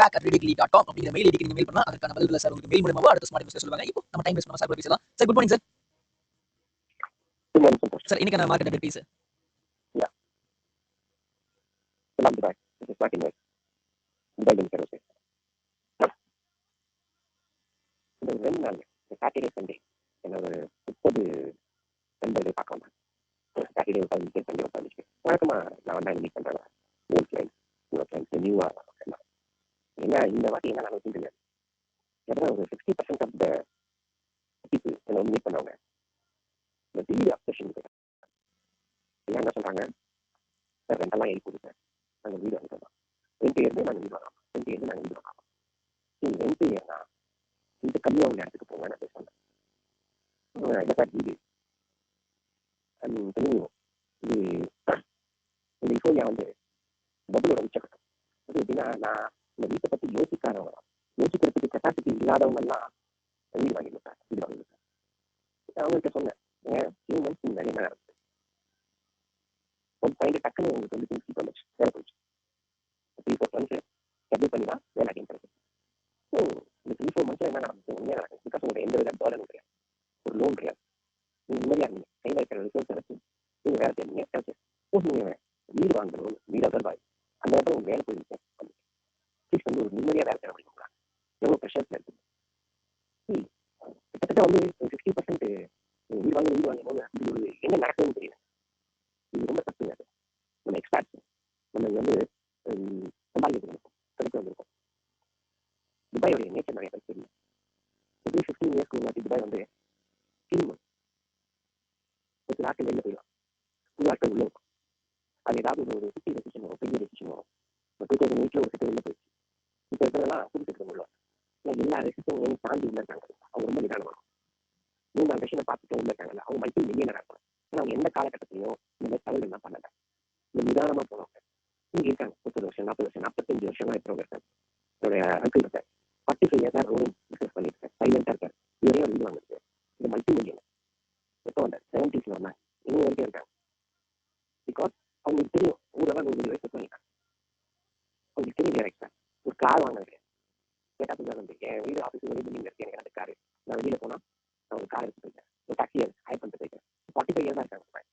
Back at readily dot com அப்படிங்கிற mail ஐடிக்கு நீங்க மெயில் பண்ணா அதற்கான பதில்களை சார் உங்களுக்கு மெயில் மூலமாக அடுத்த ஸ்மார்ட் இன்வெஸ்டர் சொல்லுவாங்க. இப்போ நம்ம டைம் வேஸ்ட் பண்ண சார் பேசலாம் sir good morning sir. Sir இன்னைக்கு நான் மார்க்கெட் எப்படி சார் ரெண்டு நாள் சாட்டர்டே சண்டே என்ன ஒரு முப்பது நண்பர்கள் பார்க்கலாம்? சாட்டர்டே ஒரு பதினஞ்சு சண்டே ஒரு பதினஞ்சு நான் வந்து மீட் பண்றேன் ஓல்ட் ஃப்ரெண்ட்ஸ் நியூ ஃப்ரெண்ட்ஸ் ஏன்னா இந்த வாட்டி என்ன நான் தெரியாது ஏன்னா ஒரு sixty percent of the people என்னை மீட் பண்ணவங்க. இந்த டிவி அப்சேஷன் என்ன சொல்கிறாங்க சார் ரெண்டெல்லாம் எழுதி கொடுங்க நாங்கள் வீடு வாங்கிக்கலாம் ரெண்டு இயர்மே நாங்கள் வீடு வாங்கலாம். ரெண்டு இயர்மே நாங்கள் வீடு வாங்கலாம். சரி ரெண்டு இயர்னா இது கம்மியாக உள்ள இடத்துக்கு போங்க நான் பேசுகிறேன் இல்லை சார் வீடு. அது இது இந்த இசோயா வந்து பபுளோட உச்சக்கட்டம். அது எப்படின்னா நான் இந்த வீட்டை பற்றி யோசிக்காதவங்க யோசிக்கிறதுக்கு கெப்பாசிட்டி இல்லாதவங்க எல்லாம் வீடு வாங்கி கொடுத்தாங்க. வீடு வாங்கி கொடுத்தாங்க. அவங்கள்ட்ட சொன்னேன் ஏன் ஃபியூ மந்த்ஸ் முன்னாடி என்ன நடந்தது ஒரு பையன் டக்குன்னு உங்களுக்கு வந்து பிரின்சிபல் வந்துச்சு வேலை போயிடுச்சு. த்ரீ ஃபோர் மந்த்ஸ் டபுள் பண்ணி தான் வேலை அடையும் கிடைக்கும் ஸோ இந்த த்ரீ ஃபோர் மந்த்ஸ் என்ன நடந்துச்சு? உண்மையாக நடக்கும் பிகாஸ் உங்களுக்கு எந்த வித பேர்டன் கிடையாது. ஒரு லோன் கிடையாது நீங்கள் நிம்மதியாக இருந்தீங்க கையில் இருக்கிற ரிசோர்ஸ் வச்சு நீங்கள் வேலை செய்யறீங்க கிடைச்சு ஓ நீங்கள் வீடு வாங்கணும் வீடு அதர்வாய் அந்த இடத்துல உங்க வேலை போயிருக்கேன் ஃபிக்ஸ் வந்து ஒரு நிம்மதியாக வேலை செய்ய முடியுங்களா எவ்வளோ ப்ரெஷர்ஸ் இருக்கு ம், கிட்டத்தட்ட வந்து சிக்ஸ்டி பர்சன்ட் வீடு வாங்க வீடு வாங்கும் போது இது ஒரு என்ன நடக்குதுன்னு தெரியல இது ரொம்ப தப்புங்க அது நம்ம எக்ஸ்பர்ட்ஸ் நம்ம இங்க வந்து ஹம், சம்பாதிக்க வந்திருக்கோம் கிடைக்க வந்திருக்கோம் துபாயோடைய நேச்சர் நிறைய பேர் தெரியும் எப்படி ஃபிஃப்டீன் இயர்ஸ்க்கு முன்னாடி துபாய் வந்து டீம் ஒரு நாட்டு வெளில போயிடும் புது ஆட்கள் உள்ள இருக்கும் அது ஏதாவது ஒரு ஒரு சிட்டி டெசிஷன் வரும் பெரிய டெசிஷன் வரும் டூ தௌசண்ட் எயிட்ல ஒரு சிட்டி வெளில போயிடுச்சு இப்போ இருக்கிறதெல்லாம் புது முடியும் உள்ள வரும். எல்லா ரெசிஸ்டும் தாண்டி உள்ள இருக்காங்க. அவங்க ரொம்ப நிதானம். வரும் மூணு நாலு விஷயம் பார்த்துட்டு உள்ள இருக்காங்கல்ல அவங்க மல்டி மில்லியனர் இருப்பாங்க ஆனால் அவங்க எந்த காலகட்டத்திலையும் இந்த மாதிரி தவறு என்ன பண்ணல. இந்த நிதானமா போனவங்க. இங்க இருக்காங்க. முப்பது வருஷம் நாற்பது வருஷம் நாற்பத்தஞ்சு வருஷமா இருக்கிறவங்க இருக்காங்க என்னுடைய அங்கிள் இருக்கார். பத்து ஃபைவ் இயர்ஸா ரோலிங் பிசினஸ் பண்ணியிருக்காரு சைலண்டா இருக்காரு. இதுவரையும் ஒரு வீடு வாங்கிருக்கு இது மல்டி மில்லியன் எப்போ வந்தார்? செவன்டிஸ்ல வந்தாங்க இன்னும் வரைக்கும் இருக்காங்க. பிகாஸ் அவங்களுக்கு தெரியும். ஊரெல்லாம் நூறு வயசு பண்ணிட்டாங்க அவங்களுக்கு தெரியும் எக்ஸ்ட்ரா கார் வாங்கினது கேட்டா சொல்லுவாங்க வந்து என் வீடு ஆஃபீஸ் வெளியே பில்டிங் இருக்கு எனக்கு அந்த கார். நான் வெளியில போனா நான் ஒரு கார் எடுத்து போயிட்டேன். ஒரு டாக்ஸி ஹைர் பண்ணிட்டு போயிட்டேன். ஃபார்ட்டி ஃபைவ் இயர்ஸ் இருக்காங்க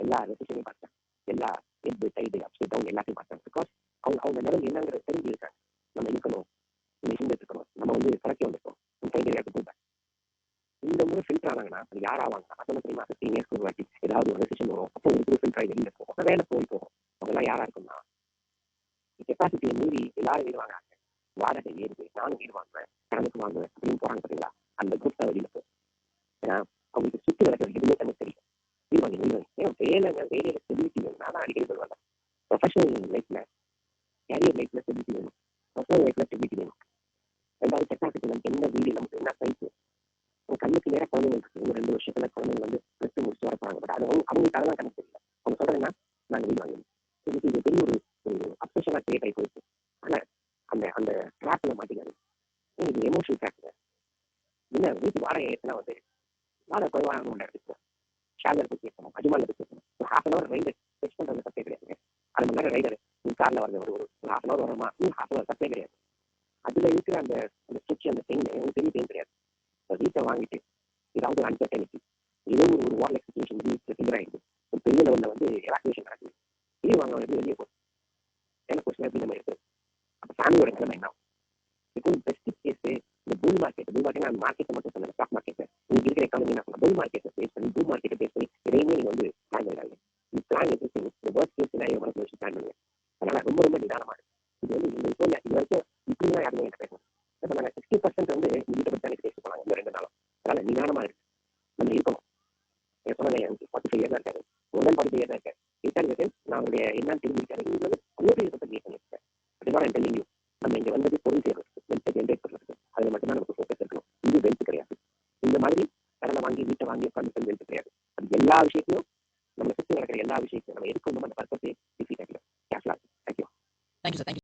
எல்லா ரெசிஷனையும் பார்த்தேன் எல்லா எட்டு சைடு அப்சைட் டவுன் எல்லாத்தையும் பார்த்தேன் பிகாஸ் அவங்க அவங்க நிலம் என்னங்கிறது தெரிஞ்சு இருக்காங்க நம்ம இருக்கணும். நம்ம இருந்து இருக்கணும். நம்ம வந்து கரெக்டாக வந்துருக்கோம் நம்ம சைடு ஏற்று போட்டேன். இந்த முறை ஃபில்டர் ஆனாங்கன்னா அது யார் ஆவாங்க அத்தனை தெரியுமா? ஃபிஃப்டீன் இயர்ஸ் ஒரு வாட்டி ஏதாவது ஒரு ரெசிஷன் வரும். அப்போ ஒரு குரூப் ஃபில்டர் ஆகி வெளியில போகும். அப்ப வேலை போய் போகும். அவங்கெல்லாம் யாரா இருக்கும்னா கெப்பாசிட்டியை மீறி எல்லாரும் வீடுவாங்க வாடகை ஏறுது நானும் வீடு வாங்குவேன் கணக்கு வாங்குவேன் அப்படின்னு போறாங்க பார்த்தீங்களா அந்த குரூப் தான் வெளியில போகும் ஏன்னா அவங்களுக்கு சுத்தி நடக்கிறது எதுவுமே தனக்கு தெரியும் வீடு வாங்கி வீடு வாங்கி. ஏன் வேலைங்க வேலையில ஸ்டெபிலிட்டி வேணும்னா தான் அடிக்கடி சொல்லுவாங்க ப்ரொஃபஷனல் லைஃப்ல கேரியர் லைஃப்ல ஸ்டெபிலிட்டி வேணும். பர்சனல் லைஃப்ல ஸ்டெபிலிட்டி வேணும். ரெண்டாவது கெப்பாசிட்டி நமக்கு என்ன வீடு நமக்கு என்ன சைஸ் உங்க கண்ணுக்கு நேரம் குழந்தைங்க இருக்கு. ரெண்டு வருஷத்துல குழந்தைங்க வந்து ப்ளஸ் முடிச்சு வரப்பாங்க பட் அது அவங்க அவங்களுக்கு அதெல்லாம் கணக்கு தெரியல. அவங்க சொல்றதுன்னா நாங்கள் வீடு வாங்கணும் இது இது பெரிய ஒரு ஒரு அப்சஷனா கிரியேட் ஆகி போயிருக்கு ஆனா அந்த அந்த ட்ராப்ல மாட்டிக்காது இது எமோஷனல் ட்ராப் இல்லை வீட்டு வாடகை ஏற்றினா வந்து வாடகை குறைவாக ஒன்று எடுத்துக்கணும் ஷேலர் போய் கேட்கணும் அஜ்மால போய் கேட்கணும் ஒரு half an hour rider test பண்ணுறது தப்பே கிடையாதுங்க அரை மணி நேரம் ரைடர் நீ காரில் வரது ஒரு ஒரு ஹாஃப் அன் அவர் வருமா நீ ஹாஃப் அன் அவர் தப்பே கிடையாது அதில் இருக்கிற அந்த அந்த ஸ்டிச் அந்த பெயின் எனக்கு பெரிய பெயின் கிடையாது ஒரு வீட்டை வாங்கிட்டு ஏதாவது ஒரு அன்சர்டனிட்டி ஏதோ ஒரு ஒரு வார்ல் எக்ஸ்பிளேஷன் வந்து ஃபிகர் ஆகிடுது ஒரு பெரிய லெவலில் வந்து எவாக்குவேஷன் நடக்குது வெளியே வாங்க வந்து வெளியே போகும் எனக்கு கொஸ்டின் எப்படி நம்ம இருக்குது அப்போ ஃபேமிலியோட நிலைமை என்ன ஆகும்? இப்போ பெஸ்ட் கேஸ் இந்த மார்க்கெட் மார்க்கெட் மட்டும் சொன்னேன் ஸ்டாக் மார்க்கெட் இன்னைக்கு இருக்கிற எக்கானமி நான் சொன்னேன் புல் மார்க்கெட்டை பேஸ் பண்ணி புல் மார்க்கெட்டை பேஸ் பண்ணி இதையுமே நீங்க வந்து பிளான் பண்ணிடாங்க இந்த பிளான் எப்படி இந்த ஒர்க் கேஸ் நான் மனசு வச்சு பிளான் பண்ணுங்க. அதனால ரொம்ப ரொம்ப நிதானமா இருக்கு இது வந்து இந்த இப்போ இது வரைக்கும் இப்படி தான் யாருமே என்ன பேசணும் இப்போ நாங்கள் சிக்ஸ்டி பர்சன்ட் வந்து வீட்டை பற்றி எனக்கு பேச போனாங்க இந்த ரெண்டு நாளும். அதனால நிதானமா இருக்கு நம்ம இருக்கணும். என் சொன்னாங்க எனக்கு ஃபார்ட்டி ஃபைவ் இயர் தான் இருக்காரு முதல் ஃபார்ட்டி ஃபைவ் இயர் தான் இருக்காரு இருக்காரு நான் அவருடைய என்னன்னு தெரிஞ்சுக்கிட்டாரு இது வந்து அவ்வளோ இதை பற்றி பண்ணியிருக்கேன் அதுதான் என் டெல்லிங் நம்ம கடனை வாங்கி வீட்டை வாங்கி உட்காந்து செல்வது கிடையாது அது எல்லா விஷயத்தையும் நம்ம சுற்றி நடக்கிற எல்லா விஷயத்தையும் நம்ம எதுக்கு அந்த பர்பஸை டிஃபீட் ஆகிடும் கேஷ்லாக thank you thank you sir thank you